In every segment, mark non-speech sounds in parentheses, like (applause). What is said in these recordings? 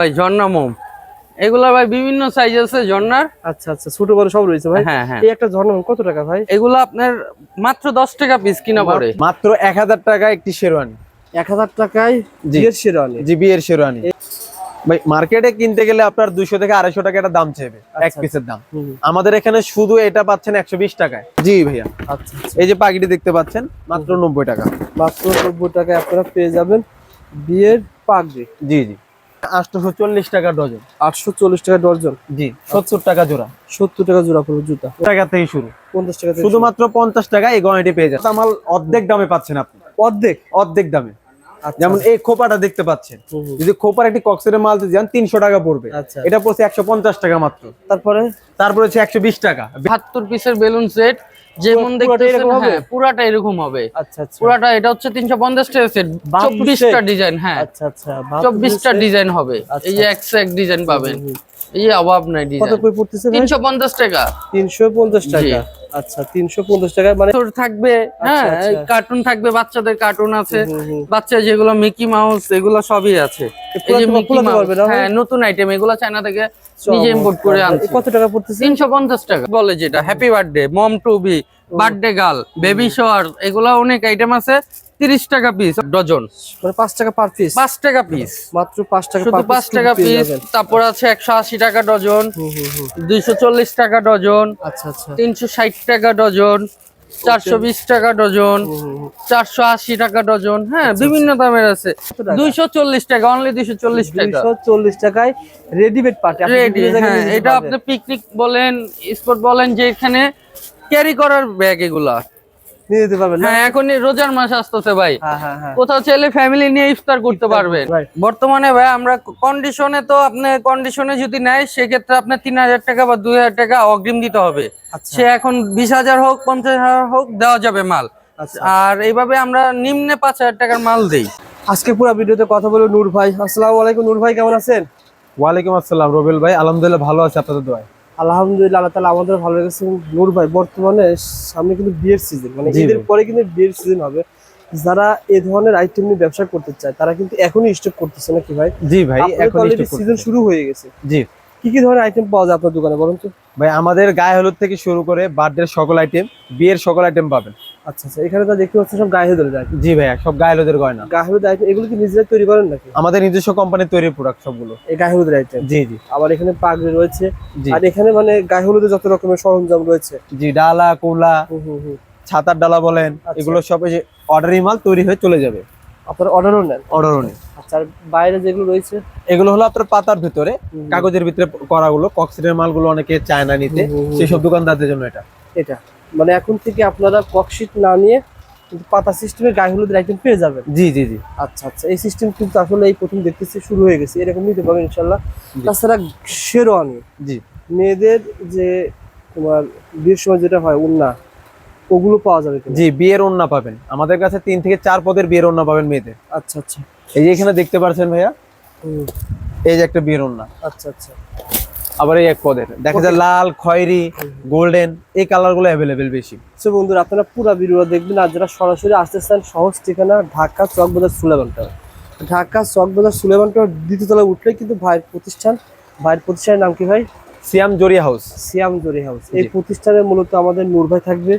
ভাই ঝর্ণা মোম। এগুলা ভাই বিভিন্ন সাইজ আছে ঝর্ণার। আচ্ছা আচ্ছা ছোট বড় সব রয়েছে ভাই। হ্যাঁ হ্যাঁ। এই একটা ঝর্ণা কত টাকা ভাই? এগুলো আপনার মাত্র দশ টাকা পিস কিনা পড়ে। মাত্র এক হাজার টাকা একটি শেরওয়ানি। এক হাজার টাকায় জি। বিয়ের শেরওয়ানি? জিবি এর শেরওয়ানি। ভাই মার্কেটে কিনতে গেলে আপনার দুইশো থেকে আড়াইশো টাকা একটা দাম চাইবে এক আচ্ছা। পিসের দাম। আমাদের এখানে শুধু এটা পাচ্ছেন একশো বিশ টাকায়। জি ভাইয়া। আচ্ছা আচ্ছা। এই যে পাখিটি দেখতে পাচ্ছেন মাত্র নব্বই টাকা। মাত্র নব্বই টাকায় আপনারা পেয়ে যাবেন বিয়ের পাগড়ি। জি জি। আটশোশো চল্লিশ টাকা ডজন। আটশো চল্লিশ টাকা ডর্জন জি সত্তর টাকা জোড়া। সত্তর টাকা জোড়া পড়বে জুতা। টাকা থেকে শুরু। পঞ্চাশ টাকা শুধুমাত্র পঞ্চাশ টাকা এই গয়নাটি পেয়ে যাচ্ছে আমার অর্ধেক দামে পাচ্ছেন আপনি। অর্ধেক? অর্ধেক দামে। আচ্ছা। যেমন এই খোপাটা দেখতে পাচ্ছেন। যদি খোপার একটি কক্সের মাল দিতে যান তিনশো টাকা পড়বে। আচ্ছা। এটা পড়ছে একশো পঞ্চাশ টাকা মাত্র। তারপরে? তারপরে হচ্ছে একশো বিশ টাকা। বাহাত্তর পিসের বেলুন সেট যেমন দেখতেছেন হ্যাঁ পুরাটা এরকম হবে। আচ্ছা আচ্ছা। পুরাটা এটা হচ্ছে তিনশো পঞ্চাশ টাকা সেট 72 চব্বিশটা ডিজাইন হ্যাঁ। আচ্ছা আচ্ছা ডিজাইন হবে। আচ্ছা, এই যে একশো এক ডিজাইন পাবেন। এই অভাব নাই কত ডিজাইন করে পড়তেছে ভাই? তিনশো পঞ্চাশ টাকা। তিনশো পঞ্চাশ টাকা। আচ্ছা তিনশো পঞ্চাশ টাকা মানে থাকবে হ্যাঁ আচ্ছা। কার্টুন থাকবে বাচ্চাদের কার্টুন আছে। বাচ্চা যেগুলো মিকি মাউস এগুলো সবই আছে। এই যে মিকি মাউস হ্যাঁ নতুন আইটেম এগুলো চায়না থেকে নিজে ইম্পোর্ট করে। আনছি। কত টাকা পড়তেছে? তিনশো পঞ্চাশ টাকা। বলে যেটা happy birthday mom to be birthday girl baby shower এগুলো অনেক আইটেম আছে তিরিশ টাকা পিস ডজন মানে পাঁচ টাকা পার পিস পাঁচ টাকা পিস মাত্র পাঁচ টাকা শুধু পাঁচ টাকা পিস তারপর আছে একশো আশি টাকা ডজন হুম, হুম, হুম। দুইশো চল্লিশ টাকা ডজন আচ্ছা আচ্ছা। তিনশো ষাট টাকা ডজন চারশো বিশ টাকা ডজন চারশো আশি টাকা ডজন হ্যাঁ বিভিন্ন দামের আছে। টাকা? দুইশো চল্লিশ টাকা অনলি দুইশো চল্লিশ টাকা। দুইশো চল্লিশ টাকায় রেডিমেড পার্টি রেডি হ্যাঁ এটা আপনি পিকনিক বলেন স্পট বলেন যে এখানে ক্যারি করার ব্যাগ এগুলা। নিয়ে যেতে পারবেন হ্যাঁ এখন রোজার মাস আসতেছে ভাই। হ্যাঁ হ্যাঁ কোথাও চাইলে ফ্যামিলি নিয়ে ইফতার করতে পারবেন বর্তমানে ভাই আমরা কন্ডিশনে তো আপনি কন্ডিশনে যদি নেয় সেক্ষেত্রে আপনার তিন হাজার টাকা বা দুই হাজার টাকা অগ্রিম দিতে হবে। আচ্ছা। সে এখন বিশ হাজার হোক পঞ্চাশ হাজার হোক দেওয়া যাবে মাল। আচ্ছা। আর এইভাবে আমরা নিম্নে পাঁচ হাজার টাকার মাল দেই। আজকে পুরো ভিডিওতে কথা বলব নূর ভাই। আসসালামু আলাইকুম নূর ভাই কেমন আছেন? ওয়ালাইকুম আসসালাম রবিল ভাই। আলহামদুলিল্লাহ ভালো আছে আপনাদের দোয়ায়। আলহামদুলিল্লাহ আল্লাহ তালা আমাদের ভালো লেগেছে নূর ভাই বর্তমানে সামনে কিন্তু বিয়ের সিজন মানে ঈদের পরে কিন্তু বিয়ের সিজন হবে। যারা এই ধরনের আইটেম নিয়ে ব্যবসা করতে চায় তারা কিন্তু এখনই স্টক করতেছে নাকি ভাই? জি ভাই এখন সিজন শুরু হয়ে গেছে। জি। কি কি ধরনের আইটেম পাওয়া যায় আপনার দোকানে বলুন তো? ভাই আমাদের গায়ে হলুদ থেকে শুরু করে বার্থডে সকল আইটেম বিয়ের সকল আইটেম পাবেন। আচ্ছা আচ্ছা এখানে তো দেখতে পাচ্ছি সব গায়ে ধরে যায় জি ভাইয়া সব গায়ে হলুদের গয়না। গায়ে হলুদ আইটেম এগুলো কি তৈরি করেন নাকি? আমাদের নিজস্ব তৈরি প্রোডাক্ট সবগুলো। এই গায়ে হলুদের আইটেম জি জি। আবার এখানে পাগড়ি রয়েছে। আর এখানে মানে গায়ে হলুদের যত রকমের সরঞ্জাম রয়েছে। জি ডালা কোলা ছাতার ডালা বলেন আচ্ছা। এগুলো সব অর্ডারি মাল তৈরি হয়ে চলে যাবে। আপনারা অর্ডারও নেন। অর্ডারও নেই আচ্ছা বাইরে যেগুলো রয়েছে? এগুলো হলো আপনার পাতার ভিতরে কাগজের ভিতরে করাগুলো কক্সিটের মালগুলো অনেকে চায় না নিতে হুম। সেসব দোকানদারদের জন্য এটা। এটা। মানে এখন থেকে আপনারা ককশিট না নিয়ে কিন্তু পাতা সিস্টেমের গায়ে হলুদের আইটেম পেয়ে যাবেন। জি জি জি। আচ্ছা আচ্ছা এই সিস্টেম কিন্তু আসলে এই প্রথম দেখতেছি শুরু হয়ে গেছে এরকম নিতে পারবেন ইনশাল্লাহ। তাছাড়া শেরওয়ানি। জি। মেয়েদের যে তোমার বিয়ের সময় যেটা হয় উন্না ওগুলো পাওয়া যাবে? জি বিয়ের ওন্না পাবেন। আমাদের কাছে তিন থেকে চার পদের বিয়ের ওন্না পাবেন মেয়েদের। আচ্ছা আচ্ছা। এই যে এখানে দেখতে পাচ্ছেন ভাইয়া? এই যে একটা বিয়ের ওন্না আচ্ছা আচ্ছা। আবার এই এক পদের। দেখা যায় লাল খয়েরি গোল্ডেন এই কালারগুলো অ্যাভেলেবেল বেশি। সো বন্ধুরা আপনারা পুরো ভিডিও দেখবেন আর যারা সরাসরি আসতে চান সহজ ঠিকানা ঢাকা চকবাজার সুলেমান টাওয়ার ঢাকা চকবাজার সুলেমান টাওয়ার দ্বিতীয় তলায় উঠলে কিন্তু ভাইয়ের প্রতিষ্ঠান। ভাইয়ের প্রতিষ্ঠানের নাম কি ভাই? সিয়াম জরিয়া হাউস। সিয়াম জরি হাউস। এই প্রতিষ্ঠানে মূলত আমাদের নূর ভাই থাকবে।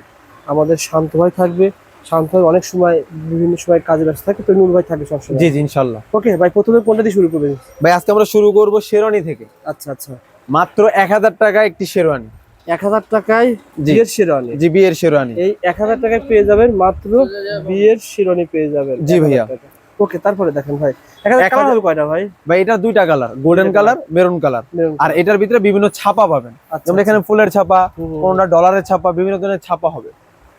আমাদের শান্ত ভাই থাকবে। শান্ত ভাই অনেক সময় বিভিন্ন সময় কাজে ব্যস্ত থাকে তো নূর ভাই থাকবে সবসময়। জি জি ইনশাল্লাহ ওকে ভাই প্রথমে কোনটা দিয়ে শুরু করবেন? ভাই আজকে আমরা শুরু করব শেরওয়ানি থেকে। আচ্ছা আচ্ছা। মাত্র এক হাজার টাকা একটি শেরওয়ানি। এক হাজার টাকায় জি। বিয়ের শিরোনি জি বিয়ের শেরওয়ানি। এই এক হাজার টাকায় পেয়ে যাবেন মাত্র বিয়ের পেয়ে যাবেন। জি ভাইয়া। ওকে তারপরে দেখেন ভাই। কালার হবে কয়টা ভাই? ভাই এটা দুইটা colour golden colour. Maroon colour. আর এটার ভিতরে বিভিন্ন ছাপা পাবেন। আচ্ছা, যেমন এখানে ফুলের ছাপা। কোনটা ডলারের ছাপা বিভিন্ন ধরনের ছাপা হবে।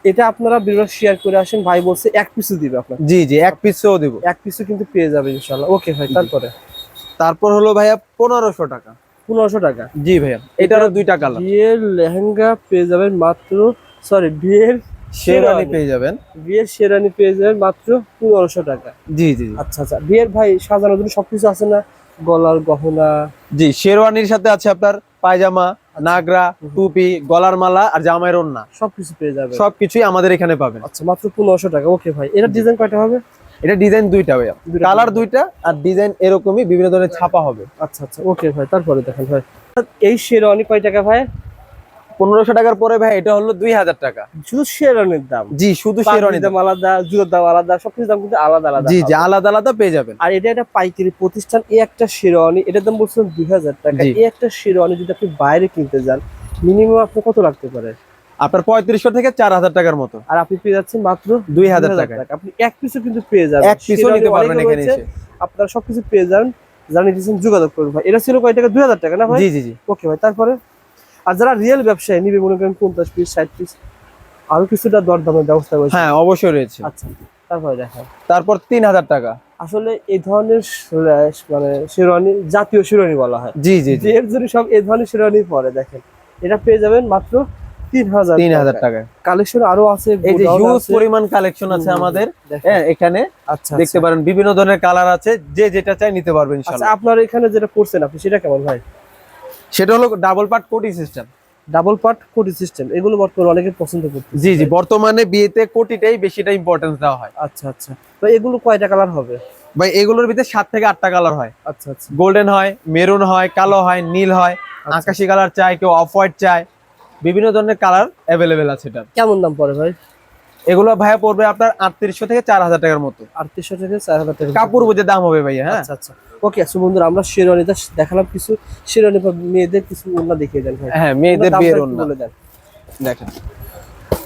এটা আপনারা ভিডিও শেয়ার করে আসেন ভাই বলছে এক পিসও দিবে আপনার জি জি এক পিসও দিব। এক পিসও কিন্তু পেয়ে যাবে ইনশাল্লাহ ওকে ভাই তারপরে? তারপর হলো ভাইয়া পনেরোশো টাকা। পনেরোশো টাকা? জি ভাইয়া। এটারও দুইটা কালার বিয়ের লেহেঙ্গা পেয়ে যাবেন মাত্র সরি বিয়ের শেরওয়ানি। পেয়ে যাবেন। বিয়ের শেরানি পেয়ে যাবেন মাত্র পনেরোশো টাকা। জি জি জি। আচ্ছা আচ্ছা। বিয়ের ভাই সাজানোর জন্য সবকিছু আছে না? গলার গহনা? জি শেরওয়ানির সাথে আছে আপনার পায়জামা নাগরা টুপি গলার মালা আর জামাই ওন্না সবকিছু পেয়ে যাবে। সবকিছুই আমাদের এখানে পাবেন। আচ্ছা মাত্র পনেরোশো টাকা। ওকে ভাই এটা ডিজাইন কয়টা হবে? এটা ডিজাইন দুইটা ভাইয়া। কালার দুইটা আর ডিজাইন এরকমই বিভিন্ন ধরনের ছাপা হবে। আচ্ছা আচ্ছা ওকে ভাই তারপরে দেখেন ভাই। এই শেরওয়ানি কয় টাকা ভাই? পনেরোশো টাকার পরে ভাই এটা হলো দুই হাজার টাকা। শুধু শেরওয়ানির দাম? জি শুধু শেরওয়ানি দাম। আলাদা জুতোর দাম আলাদা সবকিছুর দাম কিন্তু আলাদা আলাদা জি জি আলাদা আলাদা পেয়ে যাবেন। আর এটা একটা পাইকারি প্রতিষ্ঠান এই একটা শেরওয়ানি এটার দাম বলছিলাম দুই হাজার টাকা। এই একটা শেরওয়ানি যদি আপনি বাইরে কিনতে যান মিনিমাম আপনি কত লাগতে পারে? আপনার পঁয়ত্রিশশো থেকে চার হাজার টাকার মতো। আর আপনি পেয়ে যাচ্ছেন মাত্র দুই হাজার টাকা। আপনি এক পিসও কিন্তু পেয়ে যাবেন। এক পিসও নিতে পারবেন এখানে এসে। আপনারা সবকিছু পেয়ে যান জানিয়ে দিয়েছেন যোগাযোগ করুন ভাই। এটা ছিল কয় টাকা? দুই হাজার টাকা না ভাই? জি জি জি। ওকে ভাই তারপরে? আর যারা রিয়েল ব্যবসায়ী নিবে মনে করেন পঞ্চাশ পিস ষাট পিস আরও কিছুটা দরদামের ব্যবস্থা রয়েছে। হ্যাঁ অবশ্যই রয়েছে। আচ্ছা তারপরে দেখা তারপর তিন হাজার টাকা। আসলে এই ধরনের মানে শেরওয়ানি জাতীয় শেরওয়ানি বলা হয়। জি জি এর জন্য সব এই ধরনের শেরওয়ানি পরে দেখেন এটা পেয়ে যাবেন মাত্র তিন হাজার তিন হাজার টাকায়। কালেকশন আরও আছে এই যে হিউজ পরিমাণ কালেকশন আছে আমাদের। হ্যাঁ এখানে আচ্ছা দেখতে পারেন বিভিন্ন ধরনের কালার আছে যে যেটা চাই নিতে পারবেন আচ্ছা আপনার এখানে যেটা করছেন আপনি সেটা কেমন ভাই? সেটা হলো ডাবল পার্ট কোটি সিস্টেম ডাবল পার্ট কোটি সিস্টেম এগুলো বর্তমানে অনেকে পছন্দ করতে জি জি বর্তমানে বিয়েতে কোটিটাই বেশিটা ইম্পর্টেন্স দেওয়া হয়। আচ্ছা আচ্ছা। তো এগুলো কয়টা কালার হবে? ভাই এগুলোর ভিতরে সাত থেকে আটটা কালার হয়। আচ্ছা আচ্ছা। গোল্ডেন হয় মেরুন হয় কালো হয় নীল হয় আচ্ছা। আকাশি কালার চাই কেউ অফ হোয়াইট চায়। বিভিন্ন ধরনের কালার অ্যাভেলেবেল আছে এটা কেমন দাম পড়ে ভাই? এগুলো ভাইয়া পড়বে আপনার আটত্রিশশো থেকে চার হাজার টাকার মতো। আটত্রিশশো থেকে চার হাজার টাকা কাপড় বুঝে দাম হবে ভাইয়া হ্যাঁ। আচ্ছা আচ্ছা। ওকে আচ্ছা বন্ধুরা আমরা শেরওয়ানিটা দেখালাম কিছু। শেরওয়ানি বা মেয়েদের কিছু ওড়না দেখিয়ে দেন হ্যাঁ মেয়েদের বিয়ের ওড়না। বলে দেন। দেখেন।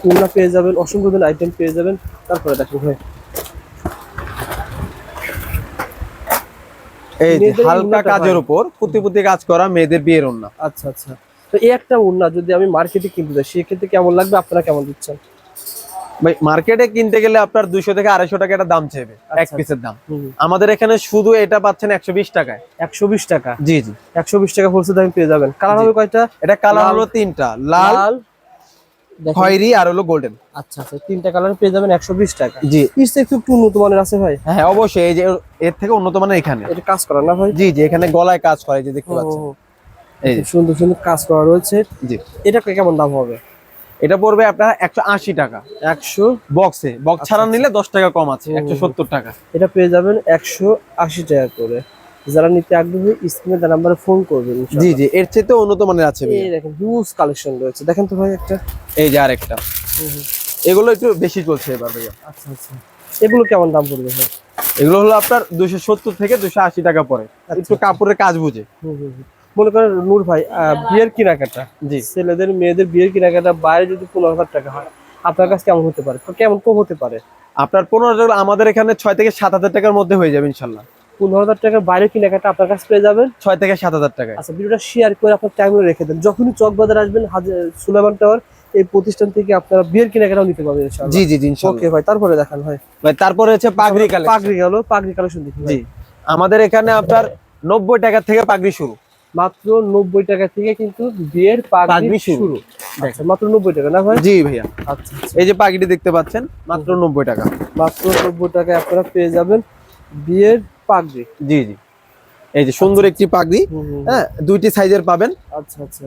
ওড়না পেয়ে যাবেন অসংখ্য দিন আইটেম পেয়ে যাবেন। তারপরে দেখেন ভাই। এই যে হালকা কাজের। উপর পুঁতি পুঁতি কাজ করা মেয়েদের বিয়ের ওড়না। আচ্ছা আচ্ছা। তো এই একটা ওড়না যদি আমি মার্কেটে কিনতে যাই সেক্ষেত্রে কেমন লাগবে? আপনারা কেমন দিচ্ছেন? ভাই মার্কেটে কিনতে গেলে আপনার দুইশো থেকে আড়াইশো টাকা একটা দাম চাইবে এক আচ্ছা। পিসের দাম। আমাদের এখানে শুধু এটা পাচ্ছেন একশো বিশ টাকায়। একশো বিশ টাকা? জি জি। একশো বিশ টাকা হোলসেল দামে পেয়ে যাবেন। কালার। হবে কয়টা? এটা কালার হলো তিনটা লাল খয়েরি আর হলো গোল্ডেন আচ্ছা আচ্ছা তিনটা কালার পেয়ে যাবেন একশো বিশ টাকা। জি। পিসটা একটু একটু উন্নত মানের আছে ভাই? হ্যাঁ অবশ্যই এই যে এর থেকে উন্নত মানের এখানে। এটা কাজ করা না ভাই? জি জি এখানে গলায় কাজ করে যে দেখতে পাচ্ছেন। এই সুন্দর সুন্দর কাজ করা রয়েছে। জি। এটা কেমন দাম হবে? এটা পড়বে আপনার একশো আশি টাকা। একশো বক্সে। বক্স ছাড়া আচ্ছা। নিলে দশ টাকা কম আছে একশো সত্তর টাকা। এটা পেয়ে যাবেন একশো আশি টাকা করে। যারা নিতে আগ্রহী স্ক্রিনে তার নাম্বারে ফোন করবেন জি জি এর চেয়ে তো উন্নত মানের আছে। এই দেখেন হিউজ কালেকশন রয়েছে। দেখেন তো ভাই একটা। এই যে আরেকটা। এগুলো একটু বেশি চলছে এবার ভাইয়া। আচ্ছা আচ্ছা। এগুলো কেমন দাম পড়বে ভাই? এগুলো হলো আপনার দুশো সত্তর থেকে দুশো আশি টাকা পরে একটু কাপড়ের কাজ বুঝে। হুম, হুম। মনে করেন নূর ভাই বিয়ের কেনাকাটা। জি। ছেলেদের মেয়েদের বিয়ের কেনাকাটা বাইরে যদি পনেরো হাজার টাকা হয় আপনার কাছে কেমন হতে পারে? কেমন কম হতে পারে? আপনার পনেরো হাজার আমাদের এখানে ছয় থেকে সাত হাজার টাকার মধ্যে হয়ে যাবে ইনশাল্লাহ। পনেরো হাজার টাকার বাইরে কেনাকাটা আপনার কাছে পেয়ে যাবেন? ছয় থেকে সাত হাজার টাকায়। আচ্ছা ভিডিওটা শেয়ার করে আপনার টাইমে রেখে দেন। যখনই চকবাজার আসবেন হাজার সুলেমান টাওয়ার এই প্রতিষ্ঠান থেকে আপনারা বিয়ের কেনাকাটাও নিতে পারবেন জি জি জি ওকে ভাই তারপরে দেখান ভাই। ভাই তারপরে হচ্ছে পাগড়ি কালেকশন পাগড়ি গেল পাগড়ি কালেকশন দেখি ভাই। জি। আমাদের এখানে আপনার নব্বই টাকা থেকে পাগড়ি শুরু। মাত্র নব্বই টাকা থেকে কিন্তু বিয়ের পাগড়ি শুরু। আচ্ছা মাত্র নব্বই টাকা না ভাই? জি ভাইয়া। আচ্ছা আচ্ছা। এই যে পাগড়ি দেখতে পাচ্ছেন মাত্র নব্বই টাকা। মাত্র নব্বই টাকায় আপনারা পেয়ে যাবেন বিয়ের পাগড়ি। জি জি। এই যে সুন্দর একটি পাগড়ি। হ্যাঁ দুইটি সাইজের পাবেন। আচ্ছা আচ্ছা।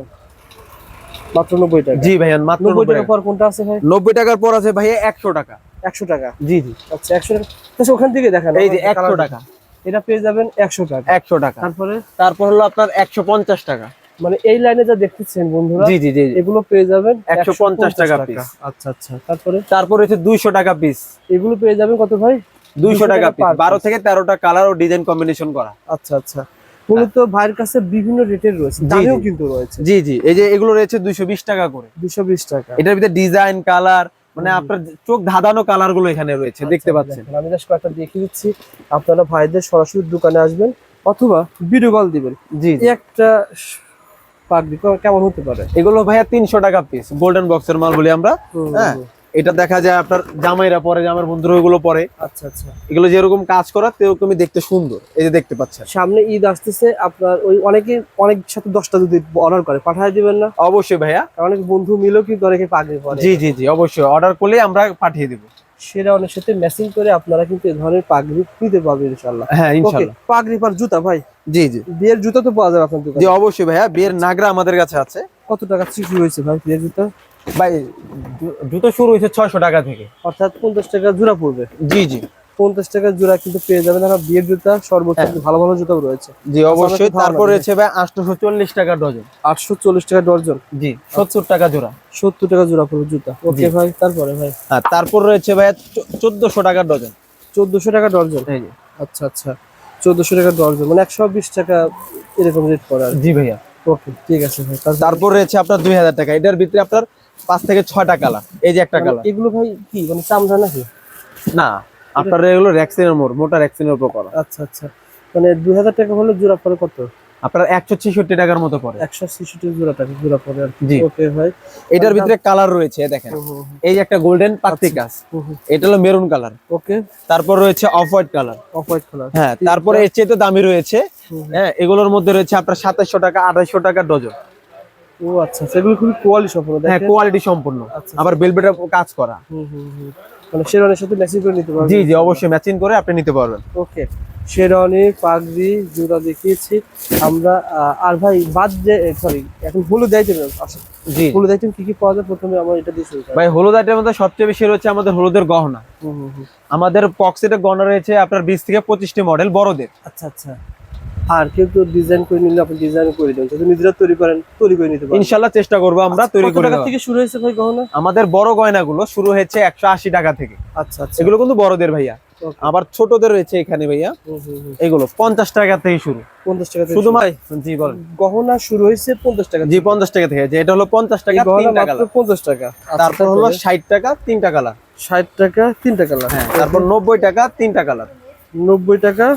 মাত্র নব্বই টাকা। জি ভাইয়া মাত্র নব্বই টাকা। পর কোনটা আছে ভাই? নব্বই টাকার পর আছে ভাইয়া একশো টাকা। একশো টাকা? জি জি। আচ্ছা একশো টাকা। আচ্ছা ওখান থেকে দেখান এই যে একশো টাকা। এটা পেয়ে যাবেন একশো টাকা। একশো টাকা। তারপরে? তারপর হলো আপনার একশো পঞ্চাশ টাকা। মানে এই লাইনে যা দেখতেছেন বন্ধুরা জি জি জি। এগুলো পেয়ে যাবেন 150 টাকা piece। আচ্ছা আচ্ছা। তারপরে? তারপর হচ্ছে দুইশো টাকা পিস এগুলো পেয়ে যাবেন কত ভাই? দুইশো 200 টাকা পিস per বারো piece। থেকে তেরোটা কালার ও ডিজাইন কম্বিনেশন করা। আচ্ছা আচ্ছা। মূলত ভাইয়ের কাছে বিভিন্ন রেটের রয়েছে। দামেও কিন্তু রয়েছে। জি জি। এই যে এগুলো রয়েছে দুইশো বিশ টাকা করে। দুশো বিশ টাকা। এটার ভিতরে ডিজাইন কালার মানে আপনার চোখ ধাঁধানো কালারগুলো এখানে রয়েছে দেখতে আচ্ছা, পাচ্ছেন। দেখেন, আমি জাস্ট কয়েকটা দেখিয়ে দিচ্ছি। আপনারা ভাইদের সরাসরি দোকানে আসবেন অথবা ভিডিও কল দিবেন। জি একটা পাগড়ি কেমন হতে পারে? এগুলো ভাইয়া তিনশো টাকা পিস গোল্ডেন বক্সের মাল বলি আমরা। হ্যাঁ? এটা দেখা যায় আপনার জামাইরা পরে জামার বন্ধুরা ওগুলো পরে। আচ্ছা আচ্ছা। এগুলো যেরকম কাজ করা সেরকমই দেখতে সুন্দর। এই যে দেখতে পাচ্ছেন। সামনে ঈদ আসতেছে আপনার ওই অনেকে অনেক সাথে দশটা যদি অর্ডার করে পাঠায় দিবেন না? অবশ্যই ভাইয়া। অনেক বন্ধু মিলেও কিন্তু অনেকে পাগড়ি পরে জি জি জি অবশ্যই। অর্ডার করলে আমরা পাঠিয়ে দেবো। সেটা অনেক সাথে ম্যাচিং করে আপনারা কিন্তু এই ধরনের পাগড়ি নিতে পারবেন ইনশাল্লাহ হ্যাঁ ইনশাল্লাহ পাগড়ি পার জুতা ভাই? জি জি। বিয়ের জুতা তো পাওয়া যাবে আপনার জি অবশ্যই ভাইয়া। বিয়ের নাগরা আমাদের কাছে আছে। কত টাকা সৃষ্টি হয়েছে ভাই বিয়ের জুতা? ভাই জুতো শুরু হয়েছে ছয়শো টাকা থেকে। অর্থাৎ পঞ্চাশ টাকা জোড়া পড়বে? জি জি। পঞ্চাশ টাকা জোড়া কিন্তু পেয়ে যাবেন আপনার বিয়ের জুতা সর্বোচ্চ হ্যাঁ। ভালো ভালো জুতাও রয়েছে। জি অবশ্যই। তারপর রয়েছে ভাই আটশোশো চল্লিশ টাকা ডজন। আটশো চল্লিশ টাকা ডর্জন জি সত্তর টাকা জোড়া। সত্তর টাকা জোড়া পড়বে জুতা। ওকে ভাই তারপরে ভাই? আর তারপর রয়েছে ভাই চোদ্দশো টাকা ডজন। চোদ্দশো টাকা ডর্জন এই যে আচ্ছা আচ্ছা। চোদ্দশো টাকা ডর্জন মানে একশো বিশ টাকা এরকম রেট পড়ে জি ভাইয়া। ওকে ঠিক আছে ভাই তারপর রয়েছে আপনার দুই হাজার টাকা। এটার ভিতরে আপনার পাঁচ থেকে ছয়টা কালার। এই যে একটা কালার। এগুলো ভাই কি মানে চামড়া নাকি? না আপনার এগুলো র্যাক্সিনের মোড় মোটা র্যাক্সিনের উপর করা। আচ্ছা আচ্ছা। মানে দুই হাজার টাকা হলে জোড়া পড়ে কত? আপনার একশো ছেষট্টি টাকার মতো পড়ে। একশো ছেষট্টি জোড়া টাকা জোড়া পড়ে আর কি। ওকে ভাই। এটার ভিতরে কালার রয়েছে দেখেন। এই যে একটা গোল্ডেন পাত্তি কাজ। এটা হলো মেরুন কালার। ওকে তারপর রয়েছে off white colour. Off white colour. হ্যাঁ তারপরে এর চেয়ে তো দামি রয়েছে। হ্যাঁ এগুলোর মধ্যে রয়েছে আপনার সাতাশশো টাকা আঠাশশো টাকা ডজন। ও আচ্ছা আচ্ছা, এগুলো খুবই কোয়ালিটি সম্পূর্ণ হ্যাঁ কোয়ালিটি সম্পূর্ণ। আচ্ছা। আবার বেলবেটের কাজ করা। হুম, হুম, হুম। মানে শেরওয়ানির সাথে ম্যাচিং করে নিতে পারবেন? জি জি অবশ্যই ম্যাচিং করে আপনি নিতে পারবেন। ওকে শেরওয়ানি পাগড়ি জুড়া দেখিয়েছি। আমরা আর ভাই বাদ যে সরি এখন হলুদ আইটেম আচ্ছা জি। হলুদ আইটেম কি কি পাওয়া যায়? প্রথমে আমার এটা দিয়ে শুরু ভাই হলুদ আইটের মধ্যে সবচেয়ে বেশি রয়েছে আমাদের হলুদের গহনা। হুম, হুম, হুম। আমাদের পক্সেটের গহনা রয়েছে আপনার বিশ থেকে পঁচিশটি মডেল বড়দের। আচ্ছা আচ্ছা। আর কেউ তো ডিজাইন করে নিলে আপনি ডিজাইন করে দেন যদি নিজেরা তৈরি করেন তৈরি করে নিতে পারেন। ইনশাল্লাহ চেষ্টা করব আমরা তৈরি আচ্ছা, করে টাকা থেকে শুরু হয়েছে ভাই গহনা? আমাদের বড় গয়নাগুলো শুরু হয়েছে একশো আশি টাকা থেকে। আচ্ছা আচ্ছা। এগুলো কিন্তু বড়দের ভাইয়া। আবার ছোটদের রয়েছে এখানে ভাইয়া। এগুলো পঞ্চাশ টাকা থেকে শুরু। পঞ্চাশ টাকা শুধু ভাই জি বলেন। গহনা শুরু হয়েছে পঞ্চাশ টাকা জি পঞ্চাশ টাকা থেকে। এটা হলো পঞ্চাশ টাকা পঞ্চাশ টাকা। আচ্ছা, তারপর হলো ষাট টাকা তিনটা কালার। ষাট টাকা তিনটা কালার। হ্যাঁ তারপর নব্বই টাকা তিনটা কালার। নব্বই টাকা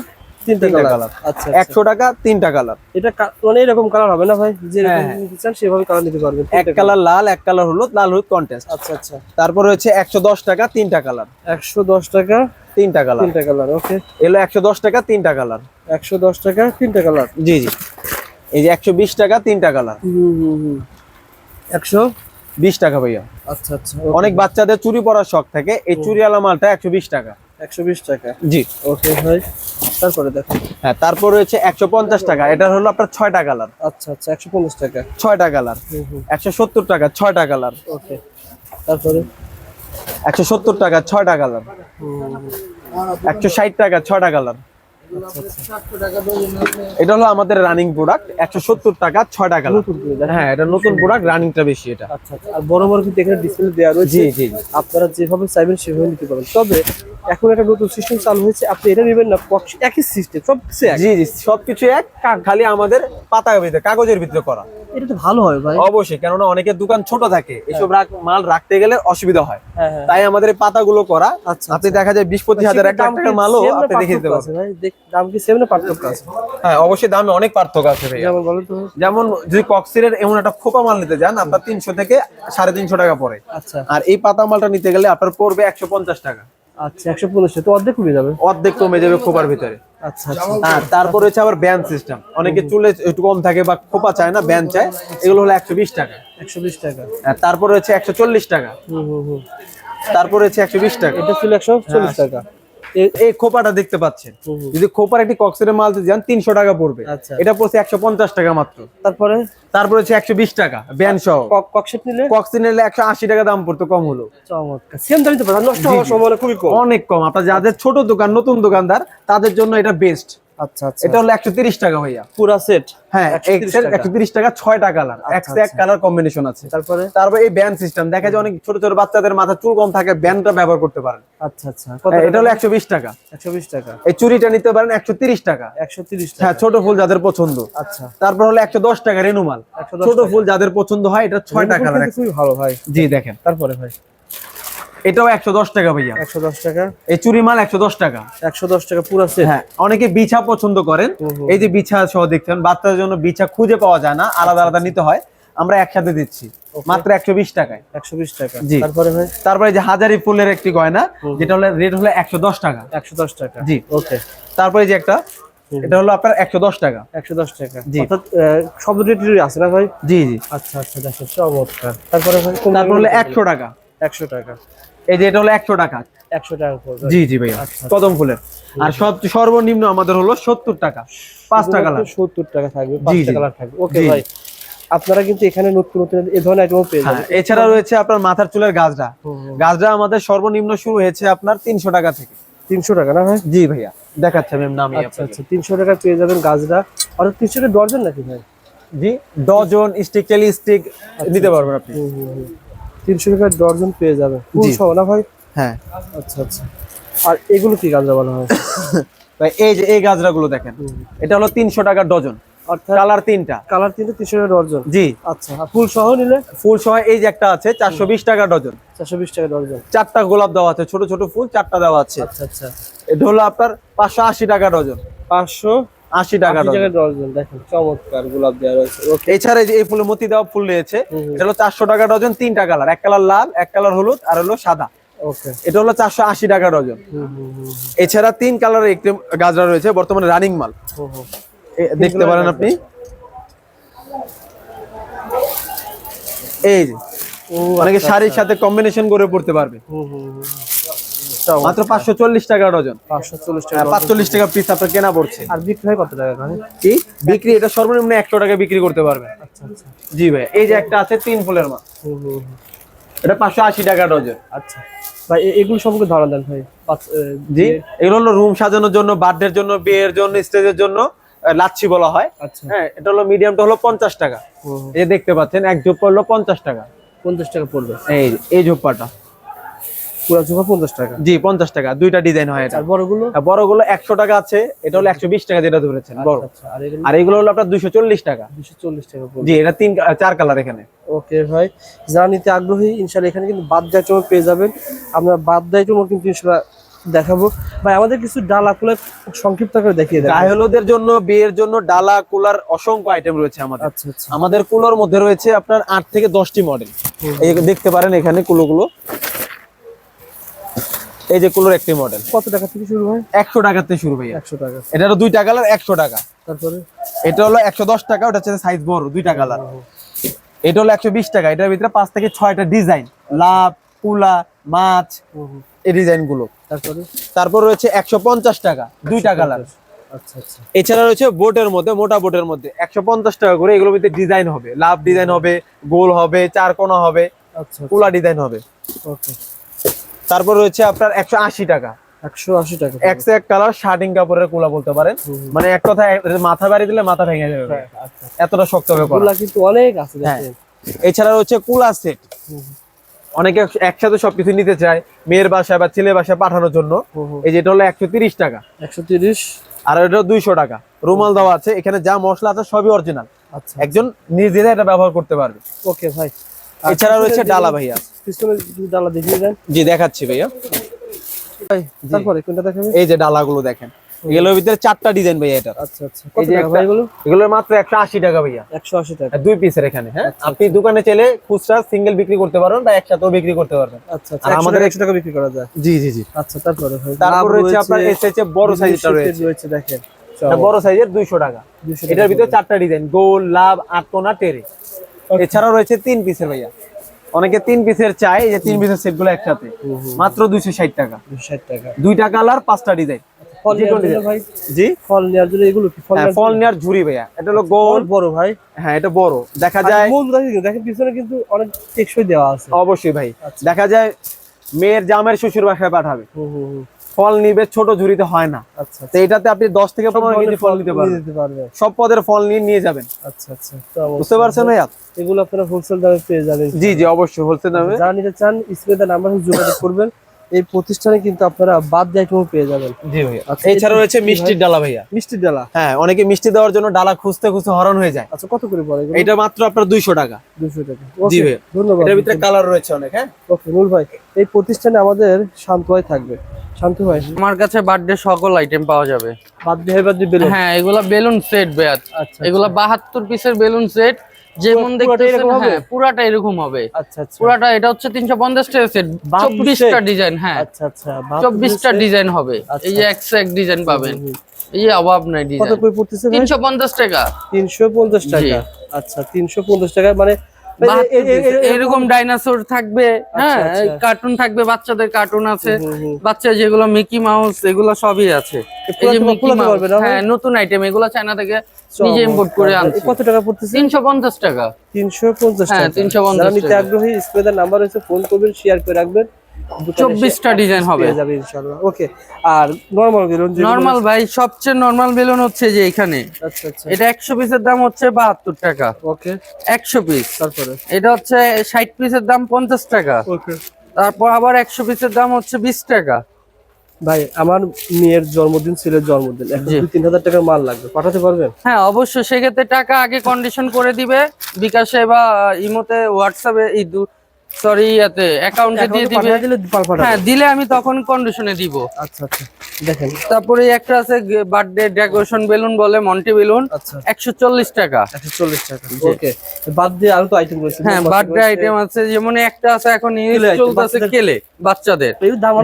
তিনটা কালার কালার আচ্ছা আচ্ছা। একশো টাকা তিনটা কালার এটা কা- মানে এরকম কালার হবে না ভাই? যে হ্যাঁ, চান সেভাবে কালার নিতে পারবেন। এক কালার লাল এক কালার হলুদ লাল হলুদ কন্টেস্ট আচ্ছা আচ্ছা। তারপর রয়েছে একশো দশ টাকা তিনটা কালার একশো দশ টাকা তিনটা কালার তিনটা কালার ওকে এলো একশো দশ টাকা তিনটা কালার একশো দশ টাকা তিনটা কালার জি জি। এই যে একশো বিশ টাকা তিনটা কালার হুম হুম হুম একশো বিশ টাকা ভাইয়া। আচ্ছা আচ্ছা অনেক বাচ্চাদের চুরি পরার শখ থাকে। এই চুরিওয়ালা মালটা একশো বিশ টাকা। একশো বিশ টাকা? জি। ওকে ভাই তারপরে দেখো। হ্যাঁ তারপর রয়েছে একশো পঞ্চাশ টাকা। এটা হলো আপনার ছয়টা কালার। আচ্ছা আচ্ছা একশো পঞ্চাশ টাকা। ছয়টা কালার। হুম হুম। একশো সত্তর টাকা ছয়টা কালার। ওকে তারপরে? একশো সত্তর টাকা ছয়টা কালার। হুম, হুম, হুম। একশো ষাট টাকা ছটা কালার। এটা হলো আমাদের রানিং প্রোডাক্ট একশো সত্তর টাকা ছয়টা কালার নতুন হ্যাঁ এটা নতুন প্রোডাক্ট রানিংটা বেশি এটা। আচ্ছা আচ্ছা। আর বড় বড় কিন্তু এখানে ডিসপ্লে দেওয়া রয়েছে। জি জি আপনারা যেভাবে চাইবেন সেভাবে নিতে পারেন তবে এখন একটা নতুন সিস্টেম চালু হয়েছে। আপনি এটা নেবেন না একই সিস্টেম সব কিছু এক। জি জি সবকিছু এক খালি আমাদের পাতার ভিতরে কাগজের ভিতরে করা। এটা তো ভালো হয় ভাই। অবশ্যই কেননা অনেকের দোকান ছোট থাকে। এসব রাখ- মাল রাখতে গেলে অসুবিধা হয়। হ্যাঁ হ্যাঁ। তাই আমাদের পাতাগুলো করা। আচ্ছা, আপনি দেখা যায় বিশ পঁচিশ হাজার এক লাখ দাম কি টাকার মালও আপনি দেখে দিতে পারবেন। দাম কি সেম না পার্থক্য আছে? হ্যাঁ অবশ্যই দামে অনেক পার্থক্য আছে যেমন বলেন তো। যেমন যদি কক্সিলের এমন একটা খোপা মাল নিতে যান আপনার তিনশো থেকে সাড়ে তিনশো টাকা পড়ে। আচ্ছা। আর এই পাতা মালটা নিতে গেলে আপনার পড়বে একশো পঞ্চাশ টাকা। আচ্ছা একশো পঞ্চাশ তো অর্ধেক কমে যাবে? অর্ধেক কমে যাবে খোপার ভিতরে। আচ্ছা আচ্ছা। হ্যাঁ তারপর হচ্ছে আবার ব্যান সিস্টেম অনেকে চুলে একটু কম থাকে বা খোপা চায় না ব্যান চায়। এগুলো হলো একশো বিশ টাকা। একশো বিশ টাকা। তারপর হচ্ছে একশো চল্লিশ টাকা। তারপর হচ্ছে একশো বিশ টাকা। এটা ছিল একশো চল্লিশ টাকা। এই খোপাটা দেখতে পাচ্ছেন। যদি খোপার একটি কক্সের মাল যদি যান তিনশো টাকা পড়বে। আচ্ছা। এটা পড়ছে একশো পঞ্চাশ টাকা মাত্র। তারপরে? তারপরে হচ্ছে একশো বিশ টাকা ব্যান সহ। ককশেট নিলে? কক্সিন নিলে একশো আশি টাকা দাম পড়তো কম হলো। চমৎকার। সেম দাম নষ্ট হওয়ার সম্ভাবনা খুবই কম। অনেক কম। আপনার যাদের ছোট দোকান নতুন দোকানদার তাদের জন্য এটা বেস্ট আচ্ছা আচ্ছা। এটা হলো একশো তিরিশ টাকা ভাইয়া। পুরা সেট হ্যাঁ 130 টাকা। কালার এক আচ্ছা। কালার কম্বিনেশন আছে। তারপরে? তারপর এই ব্যান্ড সিস্টেম দেখা যায় অনেক ছোট ছোট বাচ্চাদের মাথা চুল কম থাকে ব্যান্ডটা ব্যবহার করতে পারেন। আচ্ছা আচ্ছা। হ্যাঁ, এটা হলো একশো বিশ টাকা। একশো বিশ টাকা। এই চুরিটা নিতে পারেন একশো তিরিশ টাকা। একশো তিরিশ হ্যাঁ ছোট ফুল যাদের পছন্দ। আচ্ছা। তারপর হলো একশো দশ টাকা রেনুমাল 110 ছোট ফুল যাদের পছন্দ হয় এটা ছয় টাকা রেনকোট খুবই ভালো ভাই। জি দেখেন। তারপরে ভাই? এটাও একশো দশ টাকা ভাইয়া। একশো দশ টাকা। এই চুরি মাল একশো দশ টাকা। একশো দশ টাকা পুরা সেট হ্যাঁ অনেকে বিছা পছন্দ করেন। এই যে বিছা সহ দেখছেন বাচ্চাদের জন্য বিছা খুঁজে পাওয়া যায় না আলাদা আলাদা নিতে হয়। আমরা একসাথে দিচ্ছি মাত্র একশো বিশ টাকায়। একশো বিশ টাকা। জি। তারপরে তারপরে যে হাজারি ফুলের একটি গয়না যেটা হলো রেট হলো একশো দশ টাকা। একশো দশ টাকা। জি। ওকে তারপরে যে একটা এটা হলো আপনার একশো দশ টাকা। একশো দশ টাকা। জি। অর্থাৎ সব রেটেরই আছে না ভাই? জি জি। আচ্ছা আচ্ছা দেখো চমৎকার। তারপরে তারপর হলো একশো টাকা। একশো টাকা। এই যে এটা হলো একশো টাকা। একশো টাকা জি জি ভাইয়া। আচ্ছা। কদম ফুলের। আর সব সর্বনিম্ন আমাদের হলো সত্তর টাকা। পাঁচটা কালার। সত্তর টাকা থাকবে পাঁচটা কালার থাকবে। ওকে ভাই আপনারা কিন্তু এখানে নতুন নতুন এই ধরনের আইটেমও পেয়ে হ্যাঁ যাবেন। এছাড়া রয়েছে আপনার মাথার চুলের গাছটা। গাছটা আমাদের সর্বনিম্ন শুরু হয়েছে আপনার তিনশো টাকা থেকে। তিনশো টাকা না ভাই? জি ভাইয়া দেখাচ্ছে ম্যাম নামই আচ্ছা আচ্ছা তিনশো টাকা পেয়ে যাবেন গাজরা। আর তিনশো টাকা ডর্জন নাকি ভাই? জি ডজন স্টিক চাইলে স্টিক নিতে পারবেন আপনি। তিনশো টাকা ডর্জন পেয়ে যাবে। ফুল। সহ না ভাই? হ্যাঁ। আচ্ছা আচ্ছা। আর এগুলো কি গাজরা বলা হয়? (laughs) ভাই এই যে এই গাজরাগুলো দেখেন। এটা হলো তিনশো টাকা ডজন। অর্থাৎ কালার তিনটা। কালার তিনটে তিনশো টাকা ডর্জন জি। আচ্ছা ফুল সহ নিলে? ফুল সহ এই যে একটা আছে চারশো বিশ টাকা ডজন। চারশো বিশ টাকা ডর্জন চারটা গোলাপ দেওয়া আছে ছোট ছোট ফুল চারটা দেওয়া আছে। আচ্ছা আচ্ছা। এটা হলো আপনার পাঁচশো আশি টাকা ডজন। পাঁচশো আশি টাকা ডজন দেখেন চমৎকার গোলাপ দেওয়া রয়েছে। এছাড়া এই যে এই ফুলে মতি দেওয়া ফুল রয়েছে। এটা হলো চারশো টাকা ডজন তিনটা কালার এক কালার লাল এক কালার হলুদ আর হলো সাদা। ওকে। এটা হলো চারশো আশি টাকা ডজন। এছাড়া তিন কালারের একটি গাজরা রয়েছে বর্তমানে রানিং মাল। দেখতে পারেন আপনি। এই যে অনেকে শাড়ির সাথে কম্বিনেশন করে পড়তে পারবে। মাত্র পাঁচশো চল্লিশ টাকা ডজন। পাঁচশো চল্লিশ টাকা হ্যাঁ, পাঁচচল্লিশ টাকা পিস আপনার কেনা পড়ছে। আর বিক্রি হয় কত টাকা কি? বিক্রি এটা সর্বনিম্ন একশো টাকা বিক্রি করতে পারবে। আচ্ছা আচ্ছা। জি ভাই এই যে একটা আছে তিন ফুলের হুম। এটা পাঁচশো আশি টাকা ডজন। আচ্ছা। ভাই এগুলো সম্পর্কে ধারণা দেন ভাই। জি এগুলো হলো রুম সাজানোর জন্য বার্থডের জন্য বিয়ের জন্য স্টেজের জন্য লাচ্ছি বলা হয়। আচ্ছা। হ্যাঁ এটা হলো মিডিয়ামটা হলো পঞ্চাশ টাকা। এই যে দেখতে পাচ্ছেন এক ঝোপ পড়ল পঞ্চাশ টাকা। পঞ্চাশ টাকা পড়বে। এই এই ঝোপাটা পুরো জোড়া পঞ্চাশ টাকা। জি পঞ্চাশ টাকা। দুইটা ডিজাইন হয় এটা। আর বড়গুলো? বড়গুলো টাকা আছে এটা হলো একশো বিশ টাকা যেটা ধরেছেন বড়। আচ্ছা আর এগুলো? হলো আপনার দুশো চল্লিশ টাকা। দুশো চল্লিশ টাকা জি এটা তিন চার কালার এখানে। ওকে ভাই যারা নিতে আগ্রহী এখানে কিন্তু বাদ দেয় চমক পেয়ে যাবেন। আমরা বাদ দেয় চমক কিন্তু দেখাবো। ভাই আমাদের কিছু ডাল আকুলের সংক্ষিপ্ত করে দেখিয়ে দেন। গায়ে হলুদের জন্য বিয়ের জন্য ডালা কুলার অসংখ্য আইটেম রয়েছে আমাদের। আচ্ছা আচ্ছা। আমাদের কুলোর মধ্যে রয়েছে আপনার আট থেকে দশটি মডেল দেখতে পারেন এখানে কুলোগুলো। এই যে কুলোর একটি মডেল কত টাকা থেকে শুরু হয়? একশো থেকে শুরু ভাইয়া। একশো টাকা। এটা হলো দুইটা কালার একশো টাকা। তারপরে? এটা হলো একশো দশ টাকা ওটা হচ্ছে সাইজ বড় দুইটা কালার এটা হলো একশো বিশ টাকা এটার ভিতরে পাঁচ থেকে ছয়টা ডিজাইন লাভ কুলা মাছ। এই ডিজাইনগুলো তারপরে? তারপর রয়েছে একশো পঞ্চাশ টাকা দুইটা কালার আচ্ছা আচ্ছা। এছাড়া রয়েছে বোটের মধ্যে মোটা বোটের মধ্যে। একশো পঞ্চাশ টাকা করে এগুলোর ভিতরে ডিজাইন হবে। লাভ ডিজাইন হবে গোল হবে চার কোনা হবে আচ্ছা কুলা ডিজাইন হবে। ওকে তারপর রয়েছে আপনার একশো আশি টাকা। একশো আশি টাকা। একশো এক কালার শার্টিং কাপড়ের কুলা বলতে পারেন। মানে এক কথা মাথা বাড়ি দিলে মাথা ভেঙে যাবে। আচ্ছা। এতটা শক্ত হবে করা। কিন্তু অনেক আছে হ্যাঁ। এছাড়া রয়েছে কুলা সেট। অনেকে একসাথে সবকিছু নিতে চায় মেয়ের বাসায় বা ছেলের বাসায় পাঠানোর জন্য। এই যেটা হলো একশো তিরিশ টাকা। একশো তিরিশ। আর এটা দুইশো টাকা। রুমাল দেওয়া আছে। এখানে যা মশলা আছে সবই অরিজিনাল আচ্ছা। একজন নিজে এটা ব্যবহার করতে পারবে। ওকে ভাই। এছাড়া রয়েছে ডালা ভাইয়া। পিছনে ডালা দেখিয়ে দেন। জি দেখাচ্ছি ভাইয়া। ভাই তারপরে কোনটা এই যে ডালাগুলো দেখেন। এগুলোর ভিতরে চারটা ডিজাইন ভাইয়া এটা আচ্ছা আচ্ছা। এই যে একটা- এগুলো? এগুলোর মাত্র একশো আশি টাকা ভাইয়া। একশো আশি টাকা। দুই পিসের এখানে হ্যাঁ? আপনি দোকানে চলে খুচরা সিঙ্গেল বিক্রি করতে পারবেন বা একসাথেও বিক্রি করতে পারবেন। আচ্ছা আচ্ছা। আর আমাদের আমাদের একশো টাকা বিক্রি করা যায়। জি জি জি। আচ্ছা তারপরে তারপর রয়েছে আপনার এস এইচ বড় সাইজটা রয়েছে। রয়েছে দেখেন। বড় সাইজের দুইশো টাকা। এটার ভিতরে চারটা ডিজাইন গোল লাভ আটকোনা টেরে। এছাড়াও রয়েছে তিন পিসের ভাইয়া। অনেকে তিন পিসের চাই যে তিন পিসের সেটগুলো একসাথে। মাত্র দুইশো ষাট টাকা। ষাট টাকা। দুইটা কালার পাঁচটা ডিজাইন ফল নেওয়ার জন্য design। ভাই জি? ফল নেওয়ার জন্য এগুলো কি? ফল হ্যাঁ নেওয়ার ঝুড়ি ভাইয়া। এটা হলো গোল। বড় ভাই। হ্যাঁ এটা বড়। দেখা যায় দেখেন দেখেন পিছনে কিন্তু অনেক টেকসই দেওয়া আছে। অবশ্যই ভাই। আচ্ছা। দেখা যায় মেয়ের জামের শ্বশুর বাসায় পাঠাবে ফল নিবে ছোট ঝুড়িতে হয় না। আচ্ছা তো এটাতে আপনি দশ থেকে পনেরো কেজি ফল নিতে পারবেন। সব পদের ফল নিয়ে নিয়ে যাবেন। আচ্ছা আচ্ছা। বুঝতে পারছেন ভাইয়া? এগুলো আপনারা হোলসেল দামে পেয়ে যাবেন। জি জি অবশ্যই। হোলসেল দামে যারা নিতে চান স্ক্রিনে নাম্বার যোগাযোগ করবেন। এই প্রতিষ্ঠানে কিন্তু আপনারা বাদ দিয়ে আইটেমও পেয়ে যাবেন। জি ভাইয়া। আচ্ছা, এছাড়া রয়েছে মিষ্টির ডালা ভাইয়া। মিষ্টির ডালা? হ্যাঁ অনেকে মিষ্টি দেওয়ার জন্য ডালা খুঁজতে খুঁজতে হরণ হয়ে যায়। আচ্ছা কত করে পড়ে এটা মাত্র আপনার দুইশো টাকা। দুশো টাকা। জি ভাইয়া। ধন্যবাদ। এটার ভিতরে কালার রয়েছে অনেক হ্যাঁ? ওকে নুল ভাই এই প্রতিষ্ঠানে আমাদের শান্ত ভাই থাকবে। শান্ত ভাই। আমার কাছে বার্থডে সকল আইটেম পাওয়া যাবে। বাদ দিয়ে বেলুন। হ্যাঁ এগুলা বেলুন সেট বেয়াত আচ্ছা এগুলা বাহাত্তর পিসের বেলুন সেট যেমন দেখতেছেন? হ্যাঁ পুরাটা এরকম হবে। আচ্ছা আচ্ছা। পুরাটা এটা হচ্ছে তিনশো পঞ্চাশ টাকা সেট বাহাত্তর চব্বিশটা set? ডিজাইন হ্যাঁ। আচ্ছা আচ্ছা বাহাত্তর চব্বিশটা set? ডিজাইন হবে। আচ্ছা। এই যে একশো এক ডিজাইন পাবেন। এই অভাব নাই কত ডিজাইন করে পড়তেছে ভাই? তিনশো পঞ্চাশ টাকা। তিনশো পঞ্চাশ টাকা। আচ্ছা তিনশো পঞ্চাশ টাকা মানে এরকম ডাইনোসর থাকবে হ্যাঁ আচ্ছা। কার্টুন থাকবে বাচ্চাদের কার্টুন আছে। বাচ্চা যেগুলো মিকি মাউস এগুলো সবই আছে এই যে মিকি মাউস পারবে না ভাই? হ্যাঁ নতুন আইটেম এগুলো চায়না থেকে নিজে ইম্পোর্ট করে। আনছি কত টাকা পড়তেছে তিনশো পঞ্চাশ টাকা তিনশো পঞ্চাশ হ্যাঁ, টাকা 350 যারা নিতে আগ্রহী স্পেদার নাম্বার হচ্ছে ফোন করবেন শেয়ার করে রাখবেন চব্বিশটা ডিজাইন হবে। যাবে ইনশাআল্লাহ। ওকে আর নরমাল বেলুন নর্মাল ভাই সবচেয়ে নর্মাল বেলুন হচ্ছে যে এখানে। আচ্ছা আচ্ছা। এটা একশো পিসের দাম হচ্ছে বাহাত্তর টাকা। ওকে একশো পিস। তারপরে? এটা হচ্ছে ষাট পিসের দাম পঞ্চাশ টাকা। ওকে তারপর আবার একশো পিসের দাম হচ্ছে বিশ টাকা। ভাই আমার মেয়ের জন্মদিন ছেলের জন্মদিন। এখন জি। দুই তিন হাজার টাকার মাল লাগবে। পাঠাতে পারবেন? হ্যাঁ অবশ্যই। সেক্ষেত্রে টাকা আগে কন্ডিশন করে দিবে। বিকাশে বা ইমোতে হোয়াটসঅ্যাপে সরি ইয়াতে অ্যাকাউন্টে দিয়ে দিবে। হ্যাঁ দিলে আমি তখন কন্ডিশনে দিব। আচ্ছা আচ্ছা দেখেন। তারপরে একটা আছে বার্থডে ডেকোরেশন বেলুন বলে মন্টি বেলুন আচ্ছা। একশো চল্লিশ টাকা। একশো চল্লিশ টাকা ওকে। বাদ দিয়ে আরও তো আইটেম রয়েছে। হ্যাঁ বার্থডে আইটেম আছে যেমন একটা আছে এখন চলতেছে বাচ্চাদের- কেলে বাচ্চাদের।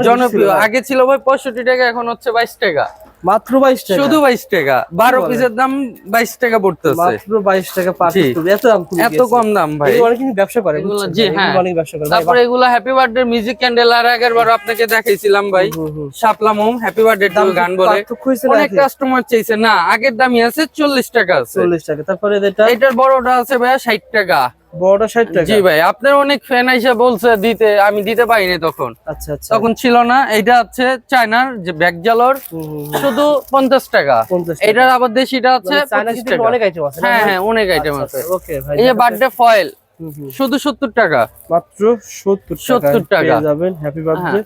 জনপ্রিয়। আগে ছিল ভাই পঁয়ষট্টি টাকা এখন হচ্ছে বাইশ টাকা। মাত্র বাইশ টাকা। শুধু বাইশ টাকা। বারো বলেন? পিসের দাম বাইশ টাকা পড়তেছে। মাত্র বাইশ টাকা পার এত দাম এত কম দাম ভাই। এগুলো কিন্তু ব্যবসা করে এগুলো- জি, হ্যাঁ। অনেক ব্যবসা করে। ভাই, তারপরে এগুলো হ্যাপি বার্থডে মিউজিক ক্যান্ডেল আর আগের বার আপনাকে দেখাইছিলাম ভাই। হুম, হুম। শাপলা মোম হ্যাপি বার্থডে টু গান বলে। অনেক কাস্টমার চাইছে। না আগের দামই আছে চল্লিশ টাকা আছে। চল্লিশ টাকা। তারপরে এটা এটার বড়টা আছে ভাইয়া ষাট টাকা। বড়টা ষাট টাকা? জি ভাই আপনার অনেক ফ্যান বলছে দিতে আমি দিতে তখন। আচ্ছা আচ্ছা। তখন ছিল না এটা হচ্ছে চায়নার যে। শুধু পঞ্চাশ টাকা। এটার আবার দেশিটা আছে মানে চায়না পঁচিশ কিন্তু টাকা। অনেক আইটেম আছে হ্যাঁ হ্যাঁ অনেক আইটেম আচ্ছা, আছে। ওকে ভাই এই যে বার্থডে ফয়েল হুম, হুম। শুধু সত্তর টাকা। মাত্র সত্তর 70 টাকা। যাবেন হ্যাপি বার্থডে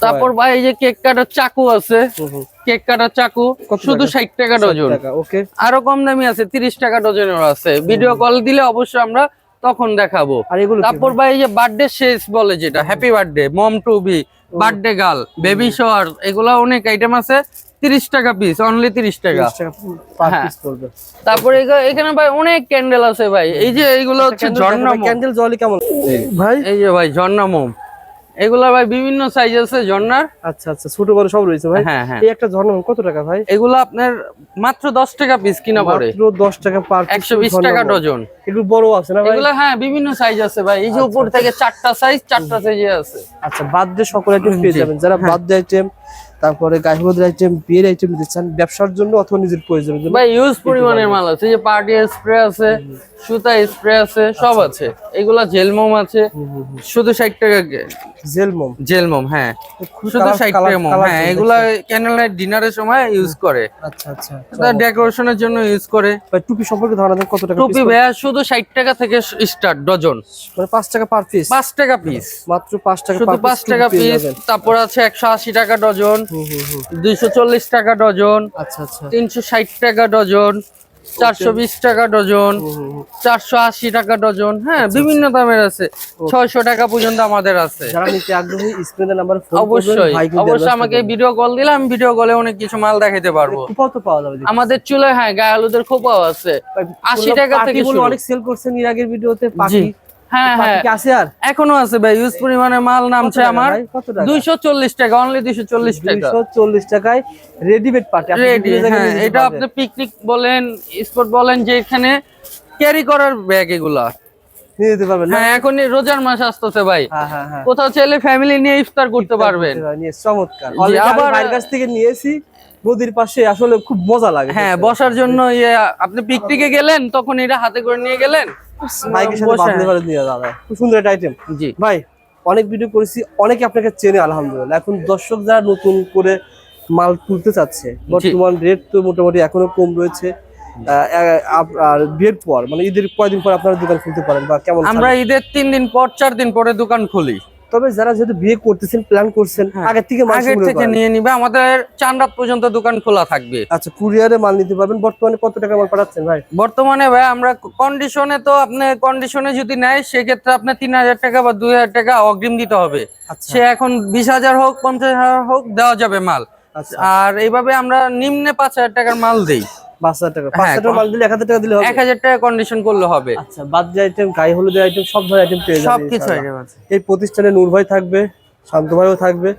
তারপর ভাই এই যে কেক কাটার চাকু আছে কেক কাটার চাকু শুধু ষাট টাকা ডজন। আরও কম দামি আছে তিরিশ টাকা ডজনের আছে। ভিডিও কল দিলে অবশ্যই আমরা তখন দেখাবো। তারপর ভাই এই যে বার্থডে শেষ বলে যেটা happy birthday mom to be birthday girl baby shower এগুলা অনেক আইটেম আছে তিরিশ টাকা পিস অনলি তিরিশ টাকা। 30 টাকা পার হ্যাঁ। তারপরে এখানে ভাই অনেক ক্যান্ডেল আছে ভাই। এই যে এইগুলো হচ্ছে ঝর্ণা ক্যান্ডেল জলি কেমন? ভাই এই যে ভাই ঝর্ণা মোম। এগুলা ভাই বিভিন্ন সাইজ আছে ঝর্ণার। আচ্ছা আচ্ছা ছোট বড় সব রয়েছে ভাই? হ্যাঁ হ্যাঁ। এই একটা ঝর্ণা কত টাকা ভাই? এগুলা আপনার মাত্র দশ টাকা পিস কিনা পড়ে। মাত্র 10 টাকা পার একশো বিশ টাকা ডজন। একটু বড় আছে না ভাই? এগুলো হ্যাঁ বিভিন্ন সাইজ আছে ভাই। এই যে উপর থেকে চারটা সাইজ চারটা সাইজে আছে। আচ্ছা বাদ দিয়ে সকলে একটু পেয়ে যাবেন। যারা বার্থডে আইটেম তারপরে গায়ে আইটেম বিয়ের আইটেম দিতে চান ব্যবসার জন্য অথবা নিজের প্রয়োজনের জন্য? ভাই ইউজ পরিমাণের মাল আছে। যে পার্টি স্প্রে আছে সুতা স্প্রে আছে সব আছে। এগুলা জেল মোম আছে শুধু ষাট টাকা জেল মোম জেল মোম হ্যাঁ শুধু colour- ষাট colour- টাকা মোম হ্যাঁ। এগুলা ক্যান্ডেল লাইট ডিনারের সময় ইউজ করে। আচ্ছা আচ্ছা ডেকোরেশনের জন্য ইউজ করে। ভাই টুপি সম্পর্কে ধারণা দেন কত টাকা টুপি ভাইয়া শুধু ষাট টাকা থেকে স্টার্ট ডজন মানে 5 টাকা পার পিস পাঁচ টাকা পিস মাত্র 5 টাকা শুধু per piece পাঁচ টাকা পিস তারপর আছে একশো আশি টাকা ডজন দুইশো চল্লিশ টাকা ডজন। আচ্ছা আচ্ছা। তিনশো ষাট টাকা ডজন। চারশো বিশ টাকা ডজন। চারশো আশি টাকা ডজন। হ্যাঁ বিভিন্ন দামের আছে। ছয়শো টাকা পর্যন্ত আমাদের আছে। যারা নিতে আগ্রহী স্ক্রিনের নাম্বারে ফোন করবেন অবশ্যই। অবশ্যই আমাকে ভিডিও কল দিলে আমি ভিডিও কলে অনেক কিছু মাল দেখাতে পারব। আমাদের চুলায় হ্যাঁ গায়ে হলুদের খোপাও আছে। আশি টাকা থেকে। অনেক সেল করছেন এর আগের ভিডিওতে পাখি। হ্যাঁ হ্যাঁ। আছে আর? এখনও আছে ভাই ইউজ পরিমাণে মাল নামছে আমার। ভাই? টাকা? অনলি টাকা 240 টাকায় রেডিমেড পার্টি হ্যাঁ এটা আপনি পিকনিক বলেন বলেন যে এখানে ক্যারি করার ব্যাগ এগুলা। পারবেন হ্যাঁ এখন রোজার মাস আসতেছে ভাই। হ্যাঁ হ্যাঁ কোথাও ছেলে ফ্যামিলি নিয়ে ইফতার করতে পারবেন। চমৎকার। আবার- কাছ থেকে নিয়েছি নদীর পাশে আসলে খুব মজা লাগে হ্যাঁ বসার জন্য ইয়ে আপনি পিকনিকে গেলেন তখন এটা হাতে করে নিয়ে গেলেন? বাইকের সাথে বাঁধতে পারে নিয়ে যাবে খুব সুন্দর একটা আইটেম জি। ভাই অনেক ভিডিও করেছি অনেকে আপনাকে চেনে আলহামদুলিল্লাহ। এখন দর্শক যারা নতুন করে মাল তুলতে চাচ্ছে বর্তমান রেট তো মোটামুটি এখনও কম রয়েছে। আর বিয়ের পর মানে ঈদের কয়দিন পর আপনারা দোকান খুলতে পারেন বা কেমন আমরা ঈদের তিন দিন পর চার দিন পরে দোকান খুলি। তবে যারা যেহেতু বিয়ে করতেছেন প্ল্যান করছেন হ্যাঁ। আগের থেকে আগের থেকে নিয়ে নিবে। আমাদের চান রাত পর্যন্ত দোকান খোলা থাকবে। আচ্ছা কুরিয়ারে মাল নিতে পারবেন। বর্তমানে কত টাকা মাল পাঠাচ্ছেন ভাই? বর্তমানে ভাই আমরা কন্ডিশনে তো আপনি কন্ডিশনে যদি নেয় সেক্ষেত্রে আপনার তিন হাজার টাকা বা দুই হাজার টাকা অগ্রিম দিতে হবে। আচ্ছা। সে এখন বিশ হাজার হোক পঞ্চাশ হাজার হোক দেওয়া যাবে মাল। আচ্ছা। আর এইভাবে আমরা নিম্নে পাঁচ হাজার টাকার মাল দেই। পাঁচ হাজার টাকা। পাঁচ হ্যাঁ, হাজার টাকা মাল দিলে এক হাজার টাকা দিলে হবে। এক হাজার টাকা কন্ডিশন করলে হবে। আচ্ছা আইটেম গায়ে হলুদের আইটেম সব ধরনের আইটেম পেয়ে যাবেন সবকিছু এই প্রতিষ্ঠানে নূর ভাই থাকবে শান্ত ভাইও থাকবে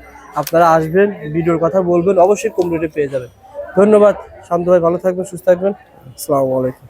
আপনারা আসবেন ভিডিওর কথা বলবেন অবশ্যই কম রেটে পেয়ে যাবেন। ধন্যবাদ শান্ত ভাই ভালো থাকবেন সুস্থ থাকবেন। আসসালামু আলাইকুম।